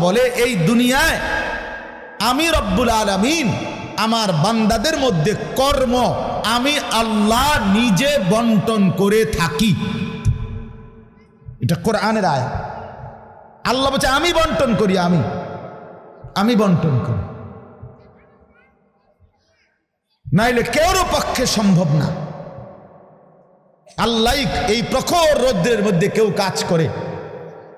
বলে, এই দুনিয়ায় আমি রব্বুল আলমিন আমার বান্দাদের মধ্যে কর্ম, আমি আল্লাহ নিজে বন্টন করে থাকি। এটা কোরআনের আয় আল্লাহ বলছে, আমি বন্টন করি, আমি। আমি বন্টন করি। নাইলে কেউরও পক্ষে সম্ভব না। আল্লাহ এই প্রখর রৌদ্রের মধ্যে কেউ কাজ করে।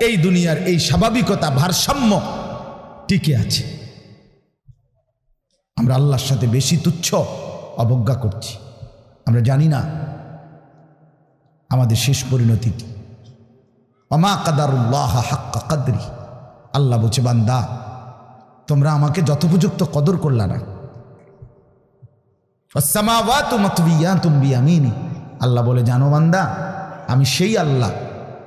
এই দুনিয়ার এই স্বাভাবিকতা, ভারসাম্য টিকে আছে। আমরা আল্লাহর সাথে বেশি তুচ্ছ অবজ্ঞা করছি। আমরা জানি না আমাদের শেষ পরিণতি কি। অমা কাদারুল্লাহ হাক্কা কাদরি। আল্লাহ বলছে, বান্দা, তোমরা আমাকে যথোপযুক্ত কদর করলা না। তুমিয়ামিনি আল্লাহ বলে, জানো বান্দা, আমি সেই আল্লাহ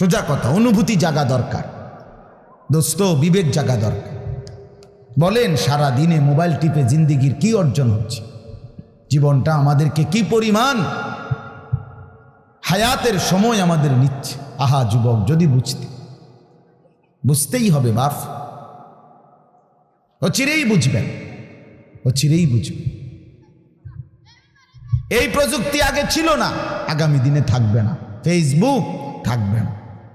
সোজা কথা, অনুভূতি জাগা দরকার। দোস্ত, বিবেক জাগা দরকার। বলেন সারা দিনে মোবাইল টিপে জিন্দিগির কি অর্জন হচ্ছে? জীবনটা আমাদেরকে কি পরিমাণ? হায়াতের সময় আমাদের নিচ্ছে। আহা, যুবক, যদি বুঝতে। বুঝতেই হবে বাপ ও চিরেই বুঝবেন। ও চিরেই বুঝবেন। এই প্রযুক্তি আগে ছিল না, আগামী দিনে থাকবে না। ফেসবুক থাকবে না।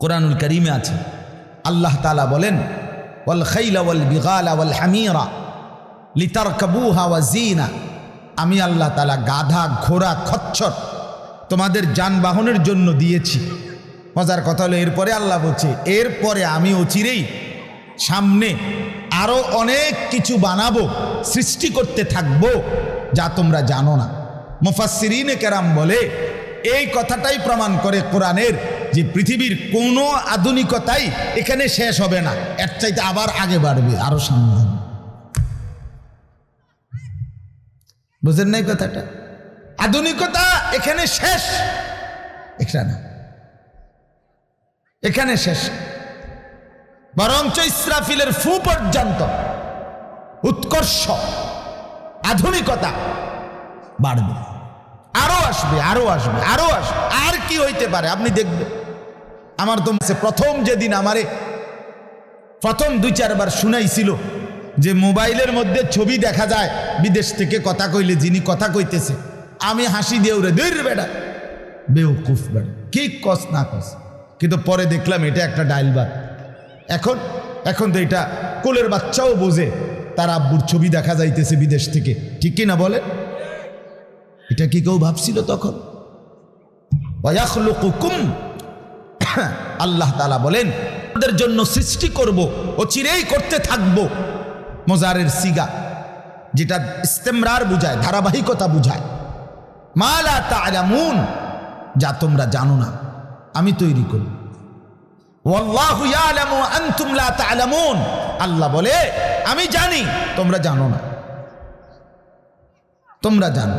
কোরআনুল করিমে আছে। আল্লাহ তালা বলেন, ওয়াল খাইলা ওয়াল বিগালা ওয়াল হামিরা লিতার কাবুহা ওয়া জিনা আমি আল্লাহ তালা গাধা, ঘোড়া, খচ্চর তোমাদের যানবাহনের জন্য দিয়েছি। মজার কথা হলো, এরপরে আল্লাহ বলছে, এরপরে আমি অচিরেই সামনে আরও অনেক কিছু বানাবো, সৃষ্টি করতে থাকব, যা তোমরা জানো না। মুফাসসিরিনে কেরাম বলে এই কথাটাই প্রমাণ করে কোরআনের যে পৃথিবীর কোনো আধুনিকতাই এখানে শেষ হবে না। এর চাইতে আবার আগে বাড়বে, আরও সামনে। বুঝেন নাই কথাটা? আধুনিকতা এখানে শেষ। এখানে এখানে শেষ। বরঞ্চ ইসরাফিলের ফু পর্যন্ত উৎকর্ষ, আধুনিকতা বাড়বে। আরও আসবে আরও আসবে আরও আসবে। আর কি হইতে পারে? আপনি দেখবেন। আমার তো প্রথম যেদিন আমারে, প্রথম দুই চারবার শুনাইছিল যে মোবাইলের মধ্যে ছবি দেখা যায়, বিদেশ থেকে কথা কইলে যিনি কথা কইতেছে, আমি হাসি দিয়ে উড়ে দূর বেটা। বেউকুফ বেটা। কি কস না কস। কিন্তু পরে দেখলাম এটা একটা ডাইলবার এখন এখন তো এটা কোলের বাচ্চাও বোঝে, তার আব্বুর ছবি দেখা যাইতেছে বিদেশ থেকে। ঠিক কি না বলে এটা কি কেউ ভাবছিল তখন? আল্লাহ তালা বলেন তাদের জন্য সৃষ্টি করব ও চিরেই করতে থাকব। মোজারের সিগা, যেটা ইস্তেমরার বুঝায়, ধারাবাহিকতা বুঝায়। মালা তালামুন, যা তোমরা জানো না, আমি তৈরি করি। আল্লাহ বলে, আমি জানি, তোমরা জানো না। তোমরা জানো।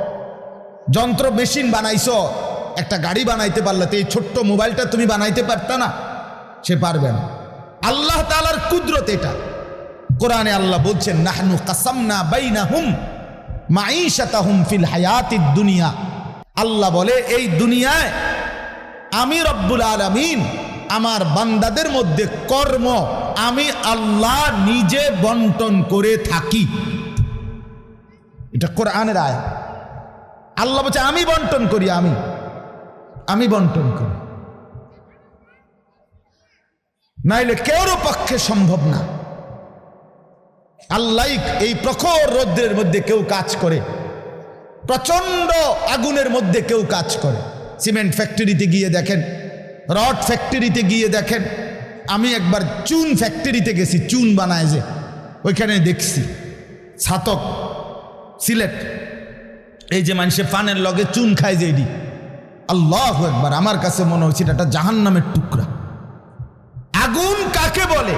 যন্ত্র মেশিন বানাইছো, একটা গাড়ি বানাইতে পারলে তো এই ছোট্ট মোবাইলটা তুমি বানাইতে পারতা না, সে পারবে না। আল্লাহ তালার কুদরত এটা। কোরআনে আল্লাহ বলছেন, নাহনু কাসামনা বাইনাহুম মাঈশাতাহুম ফিল হায়াতিদ দুনিয়া। আল্লাহ বলে, এই দুনিয়ায় আমি রব্বুল আলামিন আমার বান্দাদের মধ্যে কর্ম, আমি আল্লাহ নিজে বন্টন করে থাকি। এটা কোরআনের আয় আল্লাহ বলছে, আমি বন্টন করি, আমি। আমি বন্টন করি। নাইলে কেউরও পক্ষে সম্ভব না। আল্লাহ এই প্রখর রৌদ্রের মধ্যে কেউ কাজ করে। প্রচণ্ড আগুনের মধ্যে কেউ কাজ করে। সিমেন্ট ফ্যাক্টরিতে গিয়ে দেখেন, রড ফ্যাক্টরিতে গিয়ে দেখেন। আমি একবার চুন ফ্যাক্টরিতে গেছি, চুন বানায় যে। ওইখানে দেখছি ছাতক সিলেট। এই যে মানুষে পানের লগে চুন খায় যে এটি। আল্লাহ একবার আমার কাছে মনে হচ্ছে এটা একটা জাহান নামের টুকরা। আগুন কাকে বলে?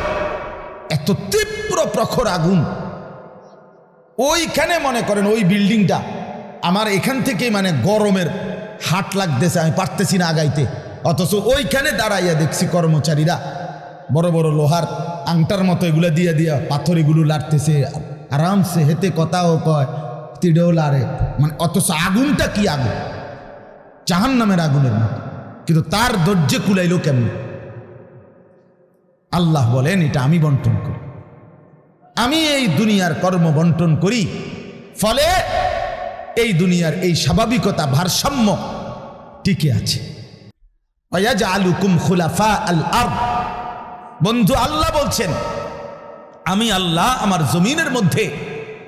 এত তীব্র প্রখর আগুন। ওইখানে মনে করেন ওই বিল্ডিংটা আমার এখান থেকেই মানে গরমের হাট লাগতেছে, আমি পারতেছি না আগাইতে। অথচ ওইখানে দাঁড়াইয়া দেখছি কর্মচারীরা, বড় বড় লোহার আংটার মতো এগুলো দিয়ে দিয়া পাথর এগুলো লাড়তেছে। আরামসে হেতে কথাও কয় তিড়েও লাড়ে মানে অথচ আগুনটা কি আগুন? জাহান নামের আগুনের মতো। কিন্তু তার ধৈর্য কুলাইলো কেমন? আল্লাহ বলেন, এটা আমি বন্টন করি। আমি এই দুনিয়ার কর্ম বন্টন করি, ফলে এই দুনিয়ার এই স্বাভাবিকতা ভারসাম্য টিকে আছে। বন্ধু, আল্লাহ বলছেন, আমি আল্লাহ আমার জমিনের মধ্যে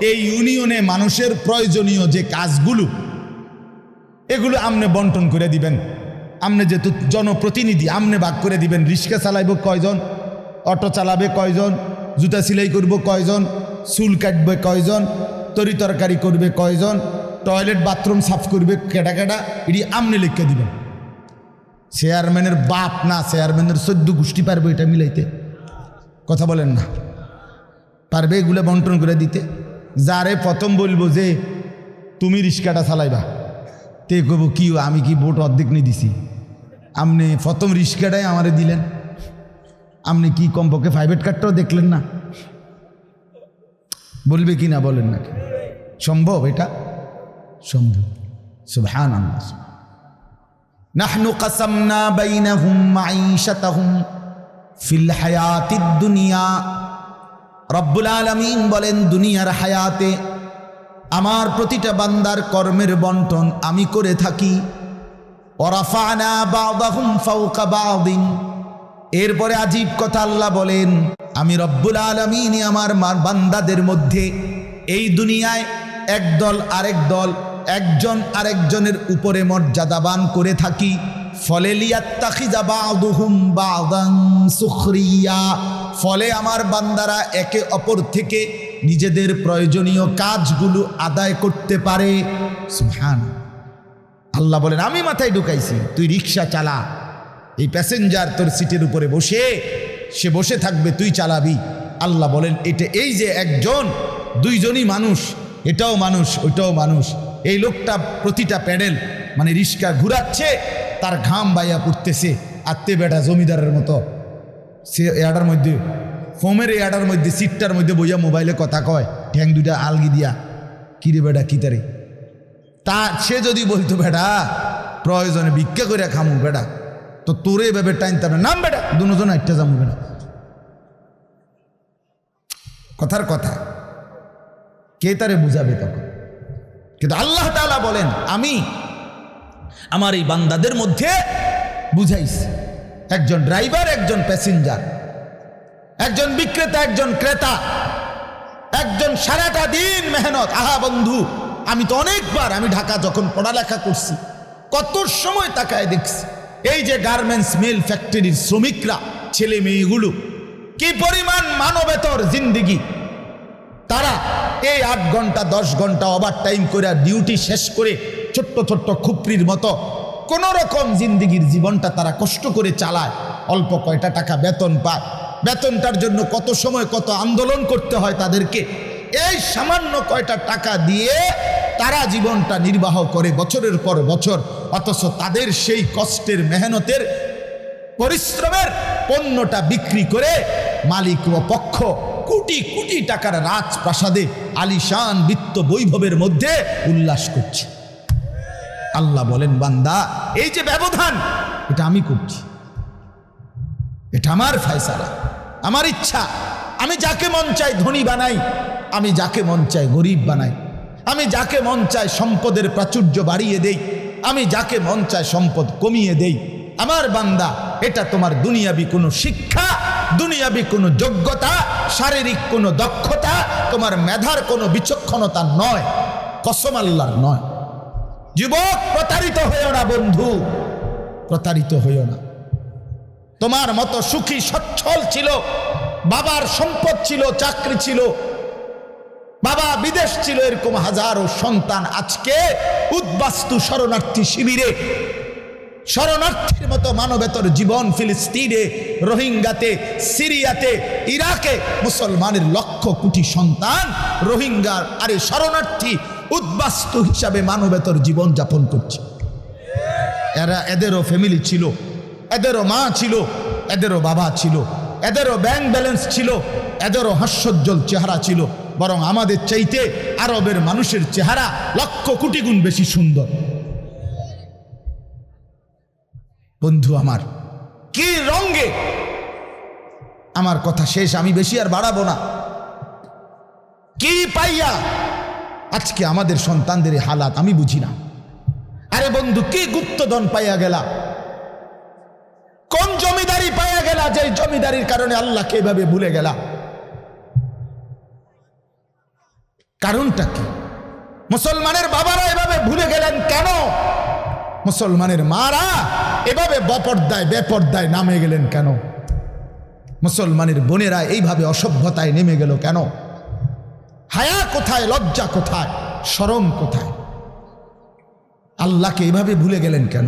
এই ইউনিয়নে মানুষের প্রয়োজনীয় যে কাজগুলো, এগুলো আমনে বন্টন করে দিবেন। আমনে যেহেতু জনপ্রতিনিধি আমনে ভাগ করে দিবেন। রিক্সা চালাইব কয়জন? অটো চালাবে কয়জন? জুতা সেলাই করব কয়জন? চুল কাটবে কয়জন? তরি তরকারি করবে কয়জন? টয়লেট, বাথরুম সাফ করবে কেডা কেডা? এটি আমনে লিখে দিবেন। চেয়ারম্যানের বাপ না, চেয়ারম্যানের সদ্য গোষ্ঠী পারবে এটা মিলাইতে। কথা বলেন না। পারবে এগুলো বন্টন করে দিতে। যারে প্রথম বলব যে, তুমি রিক্সাটা চালাইবা। তে কব কি আমি কি ভোট অর্ধেক নিয়ে দিছি? আপনি প্রথম রিক্সাটাই আমারে দিলেন। আপনি কি কমপক্ষে প্রাইভেট কার্ডটাও দেখলেন না? বলবে কি না বলেন না সম্ভব এটা? সম্ভব। সুবহান নাহনু কাসামনা বাইনাহুম মাঈশাতাহুম ফিল হায়াতিদ দুনিয়া। রব্বুল আলামিন বলেন, দুনিয়ার হায়াতে আমার প্রতিটা বান্দার কর্মের বন্টন আমি করে থাকি। ওরাফানা বাদিন। এরপরে আজীব কথা আল্লাহ বলেন, আমি রব্বুল আলমিন আমার মা- বান্দাদের মধ্যে এই দুনিয়ায় একদল আরেক দল, একজন আরেকজনের উপরে মর্যাদাবান করে থাকি। ফলে লিয়াত্তাখিজা বা'দান সুখরিয়া। ফলে আমার বান্দারা একে অপর থেকে নিজেদের প্রয়োজনীয় কাজগুলো আদায় করতে পারে। সুবহান আল্লাহ বলেন, আমি মাথায় ঢুকাইছি, তুই রিক্সা চালা। এই প্যাসেঞ্জার তোর সিটের উপরে বসে, সে বসে থাকবে, তুই চালাবি। আল্লাহ বলেন, এটা এই যে একজন, দুইজনই মানুষ, এটাও মানুষ, ওইটাও মানুষ। এই লোকটা প্রতিটা প্যাডেল মানে রিক্সা ঘুরাচ্ছে, তার ঘাম বাইয়া পড়তেছে। আত্মে বেটা জমিদারের মতো সে এয়াটার মধ্যে, ফোমের এয়াটার মধ্যে, সিটটার মধ্যে বইয়া মোবাইলে কথা কয়, ঠ্যাং দুইটা আলগি দিয়া। কিরে বেটা, কি তারে? তা সে যদি বলতো, বেটা, প্রয়োজনে ভিক্ষা করে খামু, বেটা। তো তোরে এভাবে টাইম হবে। নাম বেটা, দুজন একটা যাব বেটা। কথার কথা। কে তারে বুঝাবে তখন? কিন্তু আল্লাহ তাআলা বলেন, আমি আমার এই বান্দাদের মধ্যে বুঝাইছি। একজন ড্রাইভার, একজন প্যাসেঞ্জার। একজন বিক্রেতা, একজন ক্রেতা। একজন সারাটা দিন মেহনত। আহা বন্ধু, আমি তো অনেকবার আমি ঢাকা যখন পড়ালেখা করছি, কত সময় তাকায় দেখছি। এই যে গার্মেন্টস মিল ফ্যাক্টরির শ্রমিকরা, ছেলে মেয়েগুলো, কি পরিমাণ মানবেতর জিন্দিগি। তারা এই আট ঘণ্টা, দশ ঘণ্টা ওভার টাইম করে ডিউটি শেষ করে ছোট্ট ছোট্ট খুপড়ির মতো কোন রকম জিন্দিগির জীবনটা তারা কষ্ট করে চালায়। অল্প কয়টা টাকা বেতন পায়। বেতনটার জন্য কত সময় কত আন্দোলন করতে হয় তাদেরকে। এই সামান্য কয়টা টাকা দিয়ে তারা জীবনটা নির্বাহ করে বছরের পর বছর। অথচ তাদের সেই কষ্টের মেহনতের, পরিশ্রমের পণ্যটা বিক্রি করে মালিক ও পক্ষ কোটি কোটি টাকার রাজপ্রাসাদে আলিশান বিত্ত বৈভবের মধ্যে উল্লাস করছে। আল্লাহ বলেন বান্দা এই যে ব্যবধান এটা আমি করছি। এটা আমার ফয়সালা আমার ইচ্ছা। আমি যাকে মন চাই ধনী বানাই আমি যাকে মন চাই গরিব বানাই। আমি যাকে মন চাই সম্পদের প্রাচুর্য বাড়িয়ে দেই আমি যাকে মন চায় সম্পদ কমিয়ে দেই। আমার বান্দা এটা তোমার দুনিয়াবি কোনো শিক্ষা দুনিয়াবি কোনো যোগ্যতা শারীরিক কোনো দক্ষতা তোমার মেধার কোনো বিচক্ষণতা নয় কসম আল্লাহর নয়। যুবক, প্রতারিত হইও না, বন্ধু। প্রতারিত হইও না। তোমার মতো সুখী, সচ্ছল ছিল, বাবার সম্পদ ছিল, চাকরি ছিল, বাবা বিদেশ ছিল, এরকম হাজারো সন্তান আজকে উদ্বাস্তু শরণার্থী শিবিরে, শরণার্থীর মতো মানবেতর জীবন ফিলিস্তিনে, রোহিঙ্গাতে, সিরিয়াতে, ইরাকে মুসলমানের লক্ষ কোটি সন্তান রোহিঙ্গার আরে শরণার্থী উদ্বাস্তু হিসাবে মানবেতর জীবন যাপন করছে। এরা এদেরও ফ্যামিলি ছিল, এদেরও মা ছিল, এদেরও বাবা ছিল, এদেরও ব্যাংক ব্যালেন্স ছিল, এদেরও হাস্যোজ্জ্বল চেহারা ছিল, বরং আমাদের চাইতে আরবের মানুষের চেহারা লক্ষ কোটি গুণ বেশি সুন্দর। বন্ধু আমার, কি রঙ্গে আমার কথা শেষ, আমি বেশি আর বাড়াবো না। কি পাইয়া আজকে আমাদের সন্তানদের হালাত আমি বুঝি না। আরে বন্ধু, কি গুপ্তধন পাইয়া গেলা? কোন জমিদারি পাইয়া গেলা যে জমিদারির কারণে আল্লাহকে এভাবে ভুলে গেলা? কারণটা কি? মুসলমানের বাবারা এভাবে ভুলে গেলেন কেন? মুসলমানের মারা এভাবে বপর্দায়, বেপর্দায় নামে গেলেন কেন? মুসলমানের বোনেরা এইভাবে অসভ্যতায় নেমে গেল কেন? হায়া কোথায় লজ্জা কোথায় সরম কোথায়? আল্লাহকে এভাবে ভুলে গেলেন কেন?